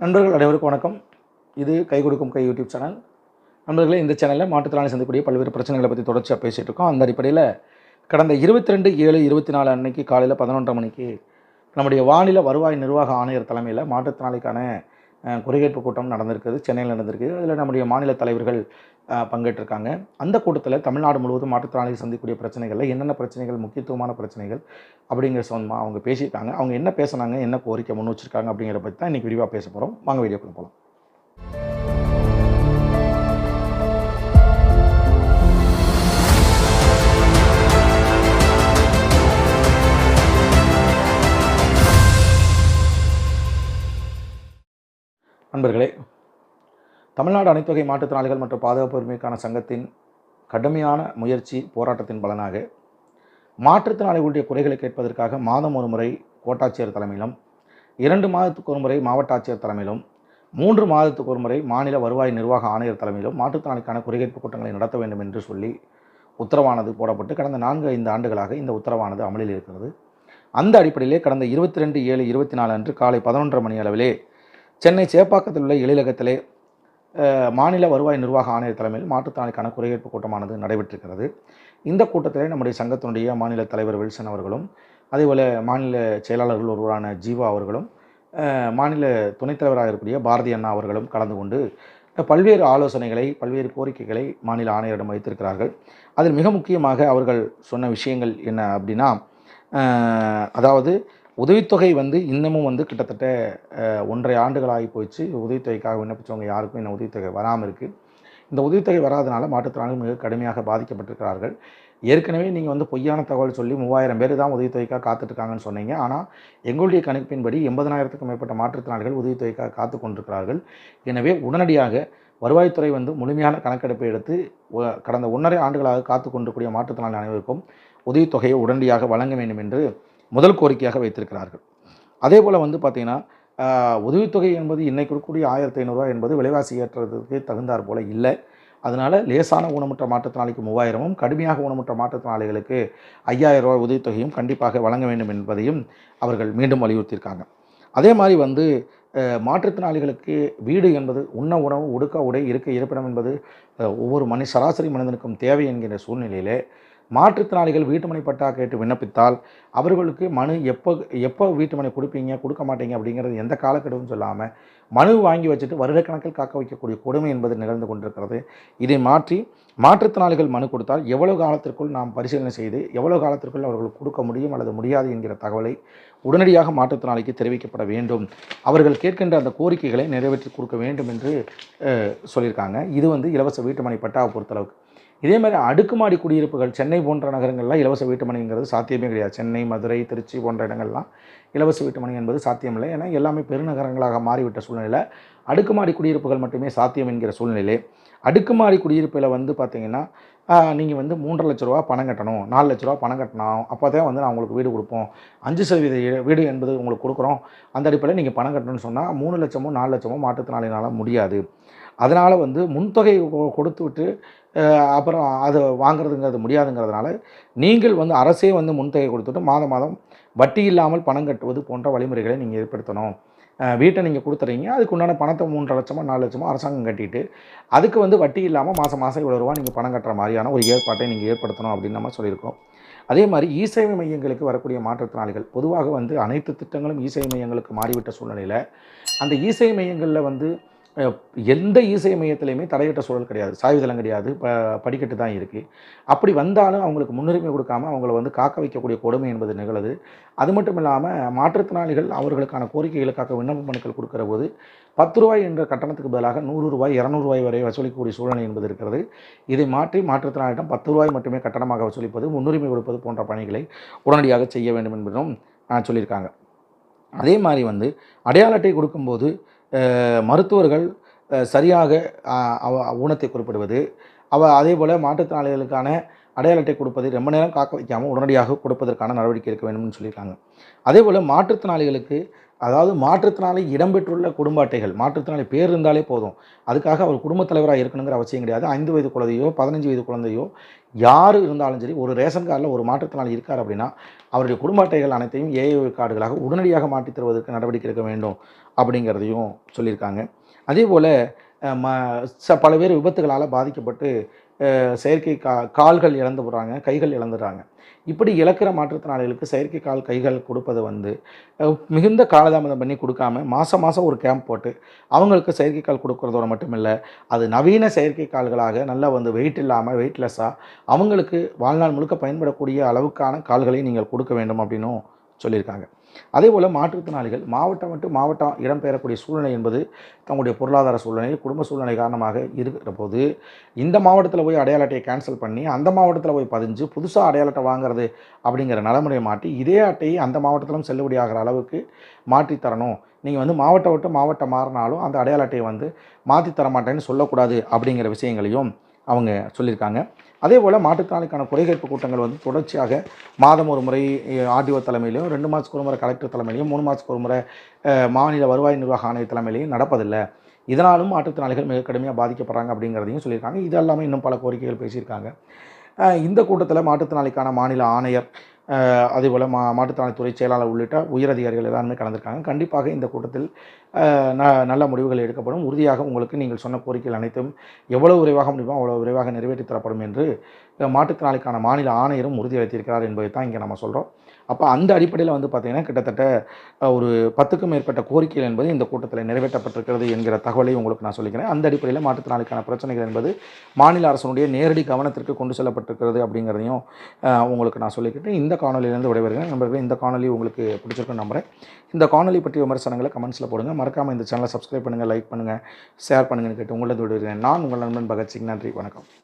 நண்பர்கள் அனைவருக்கும் வணக்கம். இது கை கொடுக்கும் கை யூடியூப் சேனல். நண்பர்களே இந்த சேனலில் மாற்றுத்திறனாளி சந்திக்கக்கூடிய பல்வேறு பிரச்சனைகளை பற்றி தொடர்ச்சியாக பேசிகிட்டு இருக்கோம். அந்த அடிப்படையில் கடந்த இருபத்தி ரெண்டு ஏழு இருபத்தி நாலு அன்னைக்கு காலையில் பதினொன்றரை மணிக்கு நம்முடைய வானிலை வருவாய் நிர்வாக ஆணையர் தலைமையில் மாற்றுத்திறனாளிக்கான குறைகேட்பு கூட்டம் நடந்திருக்குது சென்னையில் நடந்திருக்கு அதில் நம்முடைய மாநில தலைவர்கள் பங்கேற்றிருக்காங்க. அந்த கூட்டத்தில் தமிழ்நாடு முழுவதும் மாற்றுத்திறனாளிகள் சந்திக்கக்கூடிய பிரச்சனைகளில் என்னென்ன பிரச்சனைகள் முக்கியத்துவமான பிரச்சனைகள் அப்படிங்கிற சொந்தமாக அவங்க பேசியிருக்காங்க. அவங்க என்ன பேசுனாங்க என்ன கோரிக்கை முன் வச்சிருக்காங்க அப்படிங்கிற பற்றி தான் இன்றைக்கி விரிவாக பேச போகிறோம் வாங்க வீடியோக்குள்ள போகலாம். நண்பர்களே தமிழ்நாடு அனைத்துவகை மாற்றுத்திறனாளிகள் மற்றும் பாதுகாப்பு உரிமைக்கான சங்கத்தின் கடுமையான முயற்சி போராட்டத்தின் பலனாக மாற்றுத்திறனாளிகளுடைய குறைகளை கேட்பதற்காக மாதம் ஒரு முறை கோட்டாட்சியர் தலைமையிலும் இரண்டு மாதத்துக்கு ஒரு முறை மாவட்ட ஆட்சியர் தலைமையிலும் மூன்று மாதத்துக்கு ஒரு முறை மாநில வருவாய் நிர்வாக ஆணையர் தலைமையிலும் மாற்றுத்திறனாளிக்கான குறைகேட்பு கூட்டங்களை நடத்த வேண்டும் என்று சொல்லி உத்தரவானது போடப்பட்டு கடந்த நான்கு ஐந்து ஆண்டுகளாக இந்த உத்தரவானது அமலில் இருக்கிறது. அந்த அடிப்படையிலே கடந்த இருபத்தி ரெண்டு ஏழு இருபத்தி நாலு அன்று காலை பதினொன்றரை மணி அளவிலே சென்னை சேப்பாக்கத்தில் உள்ள எழிலகத்திலே மாநில வருவாய் நிர்வாக ஆணையர் தலைமையில் மாற்றுத்திறனாளிக்கான குறைகேட்பு கூட்டமானது நடைபெற்றிருக்கிறது. இந்த கூட்டத்திலே நம்முடைய சங்கத்தினுடைய மாநில தலைவர் வில்சன் அவர்களும் அதேபோல் மாநில செயலாளர்கள் ஒருவரான ஜீவா அவர்களும் மாநில துணைத்தலைவராக இருக்கக்கூடிய பாரதி அண்ணா அவர்களும் கலந்து கொண்டு பல்வேறு ஆலோசனைகளை பல்வேறு கோரிக்கைகளை மாநில ஆணையரிடம் வைத்திருக்கிறார்கள். அதில் மிக முக்கியமாக அவர்கள் சொன்ன விஷயங்கள் என்ன அப்படின்னா அதாவது உதவித்தொகை வந்து இன்னமும் வந்து கிட்டத்தட்ட ஒன்றரை ஆண்டுகள் ஆகி போயிடுச்சு உதவித்தொகைக்காக விண்ணப்பிச்சவங்க யாருக்கும் இன்னும் உதவித்தொகை வராமல் இருக்குது இந்த உதவித்தொகை வராதனால மாற்றுத்திறனாளிகள் மிக கடுமையாக பாதிக்கப்பட்டிருக்கிறார்கள். ஏற்கனவே நீங்கள் வந்து பொய்யான தகவல் சொல்லி மூவாயிரம் பேர் தான் உதவித்தொகைக்காக காத்துட்ருக்காங்கன்னு சொன்னீங்க. ஆனால் எங்களுடைய கணிப்பின்படி எண்பதனாயிரத்துக்கும் மேற்பட்ட மாற்றுத்திறனாளிகள் உதவித்தொகைக்காக காத்து கொண்டிருக்கிறார்கள். எனவே உடனடியாக வருவாய்த்துறை வந்து முழுமையான கணக்கெடுப்பை எடுத்து கடந்த ஒன்றரை ஆண்டுகளாக காத்து கொண்டிருக்கூடிய மாற்றுத்திறனாளி அனைவருக்கும் உதவித்தொகையை உடனடியாக வழங்க வேண்டும் என்று முதல் கோரிக்கையாக வைத்திருக்கிறார்கள். அதே போல் வந்து பார்த்திங்கன்னா உதவித்தொகை என்பது இன்னைக்கு கொடுக்கக்கூடிய ஆயிரத்தி ஐநூறுரூவா என்பது விலைவாசி ஏற்றதுக்கு தகுந்தார் போல இல்லை. அதனால் லேசான ஊனமுற்ற மாற்றுத்திறனாளிக்கு மூவாயிரமும் கடுமையாக ஊனமுற்ற மாற்றுத்திறனாளிகளுக்கு ஐயாயிரம் ரூபாய் உதவித்தொகையும் கண்டிப்பாக வழங்க வேண்டும் என்பதையும் அவர்கள் மீண்டும் வலியுறுத்தியிருக்காங்க. அதே மாதிரி வந்து மாற்றுத்திறனாளிகளுக்கு வீடு என்பது உண்ண உணவு உடுக்க உடை இருக்க இருப்பிடம் என்பது ஒவ்வொரு மனி சராசரி மனிதனுக்கும் தேவை என்கிற சூழ்நிலையிலே மாற்றுத்திறனாளிகள் வீட்டுமனை பட்டா கேட்டு விண்ணப்பித்தால் அவர்களுக்கு மனு எப்போ எப்போ வீட்டுமனை கொடுப்பீங்க கொடுக்க மாட்டீங்க அப்படிங்கிறது எந்த காலக்கெடுவும் சொல்லாமல் மனு வாங்கி வச்சுட்டு வருடக்கணக்கில் காக்க வைக்கக்கூடிய கொடுமை என்பது நிகழ்ந்து கொண்டிருக்கிறது. இதை மாற்றி மாற்றுத்திறனாளிகள் மனு கொடுத்தால் எவ்வளவு காலத்திற்குள் நாம் பரிசீலனை செய்து எவ்வளவு காலத்திற்குள் அவர்களுக்கு கொடுக்க முடியும் அல்லது முடியாது என்கிற தகவலை உடனடியாக மாற்றுத்திறனாளிக்கு தெரிவிக்கப்பட வேண்டும். அவர்கள் கேட்கின்ற அந்த கோரிக்கைகளை நிறைவேற்றி கொடுக்க வேண்டும் என்று சொல்லியிருக்காங்க. இது வந்து இலவச வீட்டுமனை பட்டாவை பொறுத்தளவுக்கு. இதே மாதிரி அடுக்குமாடி குடியிருப்புகள் சென்னை போன்ற நகரங்கள்லாம் இலவச வீட்டுமனைங்கிறது சாத்தியமே கிடையாது. சென்னை மதுரை திருச்சி போன்ற இடங்கள்லாம் இலவச வீட்டுமனை என்பது சாத்தியமில்லை. ஏன்னா எல்லாமே பெருநகரங்களாக மாறிவிட்ட சூழ்நிலையில் அடுக்குமாடி குடியிருப்புகள் மட்டுமே சாத்தியம் என்கிற சூழ்நிலை அடுக்குமாடி குடியிருப்பில் வந்து பார்த்திங்கன்னா நீங்கள் வந்து மூன்றரை லட்ச ரூபா பணம் கட்டணும் நாலு லட்ச ரூபா பணம் கட்டணும் அப்போ தான் வந்து நான் உங்களுக்கு வீடு கொடுப்போம். அஞ்சு சதவீத வீடு என்பது உங்களுக்கு கொடுக்குறோம். அந்த அடிப்படையில் நீங்கள் பணம் கட்டணும்னு சொன்னால் மூணு லட்சமோ நாலு லட்சமோ மாற்றுத்திறனாளினால் முடியாது. அதனால் வந்து முன்தொகை கொ- கொடுத்து விட்டு அப்புறம் அதை வாங்குறதுங்கிறது முடியாதுங்கிறதுனால நீங்கள் வந்து அரசே வந்து முன்தொகை கொடுத்துட்டு மாதம் மாதம் வட்டி இல்லாமல் பணம் கட்டுவது போன்ற வழிமுறைகளை நீங்கள் ஏற்படுத்தணும். வீட்டை நீங்கள் கொடுத்துறீங்க. அதுக்கு உண்டான பணத்தை மூன்றரை லட்சமோ நாலு லட்சமோ அரசாங்கம் கட்டிட்டு அதுக்கு வந்து வட்டி இல்லாமல் மாதம் மாதம் இவ்வளோ ரூபா நீங்கள் பணம் கட்டுற மாதிரியான ஒரு ஏற்பாட்டை நீங்கள் ஏற்படுத்தணும் அப்படின்னு நம்ம சொல்லியிருக்கோம். அதே மாதிரி இசேவை மையங்களுக்கு வரக்கூடிய மாற்றுத்திறனாளிகள் பொதுவாக வந்து அனைத்து திட்டங்களும் இசேவை மையங்களுக்கு மாறிவிட்ட சூழ்நிலையில் அந்த இசை மையங்களில் வந்து எந்த இசை மையத்திலையுமே தடையற்ற சூழல் கிடையாது. சாய்வுதளம் கிடையாது. ப படிக்கட்டு தான் இருக்குது அப்படி வந்தாலும் அவங்களுக்கு முன்னுரிமை கொடுக்காம அவங்கள வந்து காக்க வைக்கக்கூடிய கொடுமை என்பது நிகழுது. அது மட்டும் இல்லாமல் மாற்றுத்திறனாளிகள் அவர்களுக்கான கோரிக்கைகளுக்காக விண்ணப்ப மனுக்கள் கொடுக்குற போது பத்து ரூபாய் என்ற கட்டணத்துக்கு பதிலாக நூறு ரூபாய் வரை வசூலிக்கக்கூடிய சூழ்நிலை என்பது இருக்கிறது. இதை மாற்றி மாற்றுத்திறனாளிடம் பத்து ரூபாய் மட்டுமே கட்டணமாக வசூலிப்பது முன்னுரிமை கொடுப்பது போன்ற பணிகளை உடனடியாக செய்ய வேண்டும் என்பதும் சொல்லியிருக்காங்க. அதே மாதிரி வந்து அடையாள அட்டை கொடுக்கும்போது மருத்துவர்கள் சரியாக அவ ஊனத்தை குறிப்பிடுவது அவ அதே போல் மாற்றுத்திறனாளிகளுக்கான அடையாள அட்டை கொடுப்பதை ரொம்ப நேரம் காக்க வைக்காமல் உடனடியாக கொடுப்பதற்கான நடவடிக்கை எடுக்க வேண்டும்னு சொல்லியிருக்காங்க. அதே போல் மாற்றுத்திறனாளிகளுக்கு அதாவது மாற்றுத்தினாலே இடம்பெற்றுள்ள குடும்ப அட்டைகள் மாற்றுத்தினாலே பேர் இருந்தாலே போதும். அதுக்காக அவர் குடும்பத் தலைவராக இருக்கணுங்கிற அவசியம் கிடையாது. ஐந்து வயது குழந்தையோ பதினஞ்சு வயது குழந்தையோ யார் இருந்தாலும் சரி ஒரு ரேஷன் கார்டில் ஒரு மாற்றுத்திறனாளி இருக்கார் அப்படின்னா அவருடைய குடும்ப அட்டைகள் அனைத்தையும் ஏஐ கார்டுகளாக உடனடியாக மாற்றித் தருவதற்கு நடவடிக்கை எடுக்க வேண்டும் அப்படிங்கிறதையும் சொல்லியிருக்காங்க. அதே போல் ம ச பல பேர் விபத்துகளால் பாதிக்கப்பட்டு செயற்கை கா கால்கள் இழந்து போகிறாங்க கைகள் இழந்துடுறாங்க. இப்படி இழக்கிற மாற்றுத்திறனாளிகளுக்கு செயற்கை கால் கைகள் கொடுப்பது வந்து மிகுந்த காலதாமதம் பண்ணி கொடுக்காம மாதம் மாதம் ஒரு கேம்ப் போட்டு அவங்களுக்கு செயற்கை கால் கொடுக்குறதோட மட்டுமில்லை அது நவீன செயற்கை கால்களாக நல்லா வந்து வெயிட் இல்லாமல் வெயிட்லெஸ்ஸாக அவங்களுக்கு வாழ்நாள் முழுக்க பயன்படக்கூடிய அளவுக்கான கால்களை நீங்கள் கொடுக்க வேண்டும் அப்படின்னும் சொல்லியிருக்காங்க. அதே போல் மாற்றுத்திறனாளிகள் மாவட்டம் விட்டு மாவட்டம் இடம்பெயரக்கூடிய சூழ்நிலை என்பது தங்களுடைய பொருளாதார சூழ்நிலை குடும்ப சூழ்நிலை காரணமாக இருக்கிற போது இந்த மாவட்டத்தில் போய் அடையாள அட்டையை கேன்சல் பண்ணி அந்த மாவட்டத்தில் போய் பதிஞ்சு புதுசாக அடையாள அட்டை வாங்குறது அப்படிங்கிற நடைமுறையை மாட்டி இதே அட்டையை அந்த மாவட்டத்திலும் செல்லுபடியாகிற அளவுக்கு மாற்றி தரணும். நீங்கள் வந்து மாவட்டம் விட்டு மாவட்டம் மாறினாலும் அந்த அடையாள அட்டையை வந்து மாற்றி தர மாட்டேன்னு சொல்லக்கூடாது அப்படிங்கிற விஷயங்களையும் அவங்க சொல்லியிருக்காங்க. அதே போல் மாற்றுத்திறனாளிக்கான குறைகேட்பு கூட்டங்கள் வந்து தொடர்ச்சியாக மாதம் ஒரு முறை ஆர்டிஓ தலைமையிலையும் ரெண்டு மாதத்துக்கு ஒரு முறை கலெக்டர் தலைமையிலையும் மூணு மாதத்துக்கு ஒரு முறை மாநில வருவாய் நிர்வாக ஆணைய தலைமையிலையும் நடப்பதில்லை. இதனாலும் மாற்றுத்திறனாளிகள் மிக கடுமையாக பாதிக்கப்படுறாங்க அப்படிங்கிறதையும் சொல்லியிருக்காங்க. இது எல்லாமே இன்னும் பல கோரிக்கைகள் பேசியிருக்காங்க. இந்த கூட்டத்தில் மாற்றுத்திறனாளிக்கான மாநில ஆணையர் அதேபோல் மா மாற்றுத்திறனாளித்துறை செயலாளர் உள்ளிட்ட உயரதிகாரிகள் எல்லாருமே கலந்துருக்காங்க. கண்டிப்பாக இந்த கூட்டத்தில் ந நல்ல முடிவுகள் எடுக்கப்படும். உறுதியாக உங்களுக்கு நீங்கள் சொன்ன கோரிக்கைகள் அனைத்தும் எவ்வளவு விரைவாக முடியுமோ அவ்வளோ விரைவாக நிறைவேற்றி தரப்படும் என்று மாற்றுத்திறனாளிக்கான மாநில ஆணையரும் உறுதியளித்திருக்கிறார் என்பதை தான் இங்கே நம்ம சொல்கிறோம் அப்போ அந்த அடிப்படையில் வந்து பார்த்திங்கன்னா கிட்டத்தட்ட ஒரு பத்துக்கும் மேற்பட்ட கோரிக்கைகள் என்பது இந்த கூட்டத்தில் நிறைவேற்றப்பட்டிருக்கிறது என்கிற தகவலை உங்களுக்கு நான் சொல்லிக்கிறேன். அந்த அடிப்படையில் மாற்றுத்திறனாளிக்கான பிரச்சனைகள் என்பது மாநில அரசனுடைய நேரடி கவனத்திற்கு கொண்டு செல்லப்பட்டிருக்கிறது அப்படிங்கிறதையும் உங்களுக்கு நான் சொல்லிக்கிட்டு இந்த காணொலியிலேருந்து விடைபெறுகிறேன். நண்பர்களே இந்த காணொலி உங்களுக்கு பிடிச்சிருக்குன்னு நம்புகிறேன் இந்த காணொலி பற்றிய விமர்சனங்களை கமெண்ட்ஸில் போடுங்க. மறக்காமல் இந்த சேனலை சப்ஸ்கிரைப் பண்ணுங்கள் லைக் பண்ணுங்கள் ஷேர் பண்ணுங்கன்னு கேட்டு உங்களது விடுகிறேன் நான் உங்கள் நண்பன் பகத்சிங். நன்றி வணக்கம்.